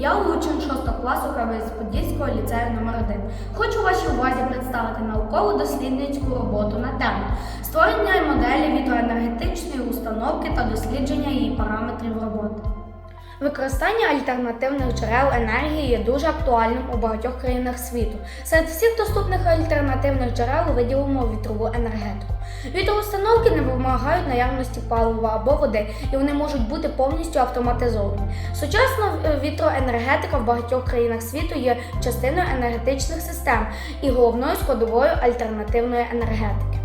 Я учень 6 класу Кам'янець-Подільського ліцею номер 1 Хочу вашій увазі представити науково-дослідницьку роботу на тему створення моделі вітроенергетичної установки та дослідження її параметрів роботи. Використання альтернативних джерел енергії є дуже актуальним у багатьох країнах світу. Серед всіх доступних альтернативних джерел виділимо вітрову енергетику. Вітроустановки не вимагають наявності палива або води, і вони можуть бути повністю автоматизовані. Сучасна е, вітроенергетика в багатьох країнах світу є частиною енергетичних систем і головною складовою альтернативної енергетики.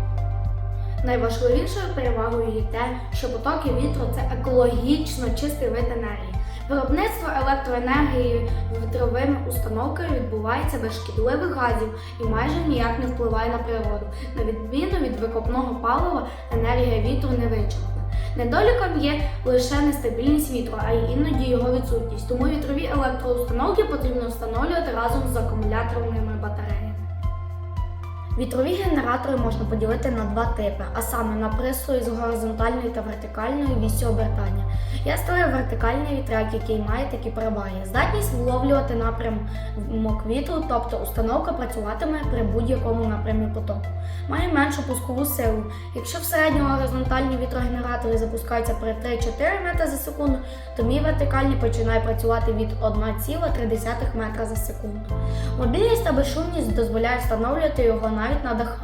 Найважливішою перевагою є те, що потоки вітру це екологічно чистий вид енергії. Виробництво електроенергії вітровими установками відбувається без шкідливих газів і майже ніяк не впливає на природу. На відміну від викопного палива, енергія вітру не вичерпна. Недоліком є лише нестабільність вітру, а й іноді його відсутність. Тому вітрові електроустановки потрібно встановлювати разом з акумуляторними батареями. Вітрові генератори можна поділити на два типи, а саме на пристрої з горизонтальною та вертикальною вісю обертання. Я створив вертикальний вітряк, який має такі переваги. Здатність вловлювати напрямок вітру, тобто установка працюватиме при будь-якому напрямі потоку. Має меншу пускову силу. Якщо в середньому горизонтальні вітрогенератори запускаються при 3-4 метри за секунду, то мій вертикальний починає працювати від 1,3 метра за секунду. Мобільність та безшумність дозволяє встановлювати його навіть на дахах.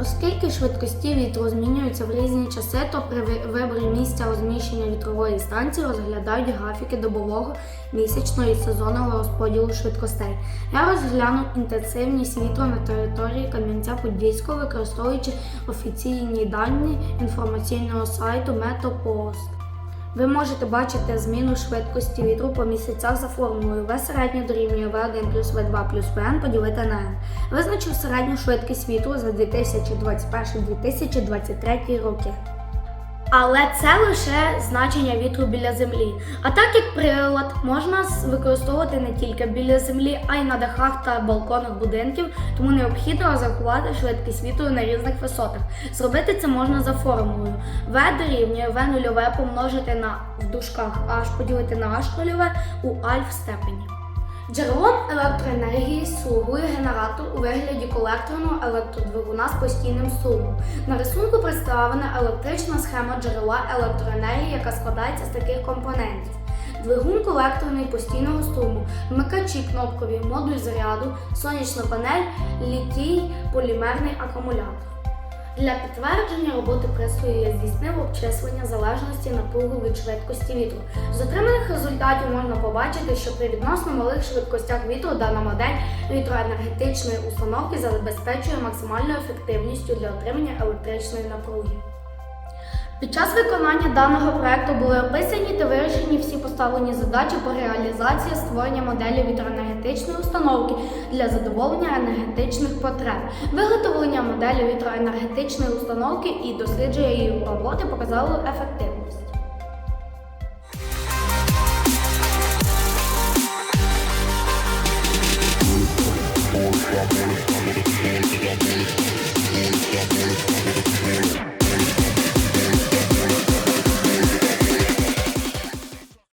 Оскільки швидкості вітру змінюються в різні часи, то при виборі місця розміщення вітрової станції розглядають графіки добового, місячного і сезонного розподілу швидкостей. Я розглянув інтенсивність вітру на території Кам'янця-Подільського, використовуючи офіційні дані інформаційного сайту Метопост. Ви можете бачити зміну швидкості вітру по місяцях за формулою V середньо дорівнює V1 плюс V2 плюс Vn поділити на n. Визначив середню швидкість вітру за 2021-2023 роки. Але це лише значення вітру біля землі. А так як прилад можна використовувати не тільки біля землі, а й на дахах та балконах будинків, тому необхідно розрахувати швидкість вітру на різних висотах. Зробити це можна за формулою. V дорівнює V нульове помножити на в дужках h поділити на h нульове у альф степені. Джерелом електроенергії слугує генератор у вигляді колекторного електродвигуна з постійним струмом. На рисунку представлена електрична схема джерела електроенергії, яка складається з таких компонентів. Двигун колекторний постійного струму, вмикачі кнопкові, модуль заряду, сонячна панель, літій, полімерний акумулятор. Для підтвердження роботи пресою я здійснив обчислення залежності напругу від швидкості вітру. З отриманих результатів можна побачити, що при відносно малих швидкостях вітру дана модель вітроенергетичної установки забезпечує максимальною ефективністю для отримання електричної напруги. Під час виконання даного проекту були описані та вирішені всі поставлені задачі по реалізації створення моделі вітроенергетичної установки для задоволення енергетичних потреб. Виготовлення моделі вітроенергетичної установки і дослідження її роботи показало ефективність.